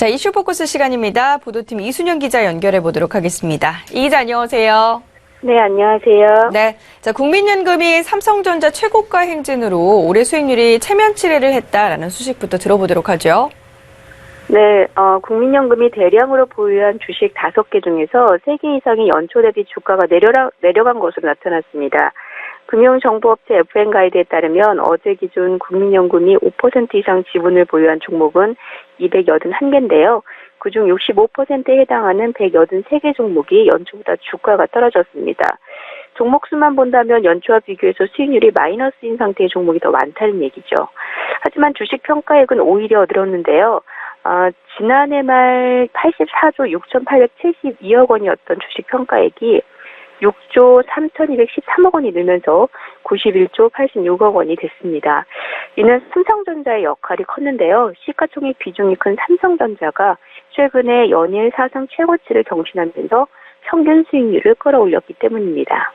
자, 이슈 포커스 시간입니다. 보도팀 이순영 기자 연결해 보도록 하겠습니다. 이 기자 안녕하세요. 네, 안녕하세요. 네. 자, 국민연금이 삼성전자 최고가 행진으로 올해 수익률이 체면 치레를 했다라는 소식부터 들어보도록 하죠. 네, 어, 국민연금이 대량으로 보유한 주식 다섯 개 중에서 세 개 이상이 연초 대비 주가가 내려라, 내려간 것으로 나타났습니다. 금융정보업체 FN가이드에 따르면 어제 기준 국민연금이 5% 이상 지분을 보유한 종목은 281개인데요. 그중 65%에 해당하는 183개 종목이 연초보다 주가가 떨어졌습니다. 종목 수만 본다면 연초와 비교해서 수익률이 마이너스인 상태의 종목이 더 많다는 얘기죠. 하지만 주식 평가액은 오히려 늘었는데요. 아, 지난해 말 84조 6,872억 원이었던 주식 평가액이 6조 3,213억 원이 늘면서 91조 86억 원이 됐습니다. 이는 삼성전자의 역할이 컸는데요. 시가총액 비중이 큰 삼성전자가 최근에 연일 사상 최고치를 경신하면서 평균 수익률을 끌어올렸기 때문입니다.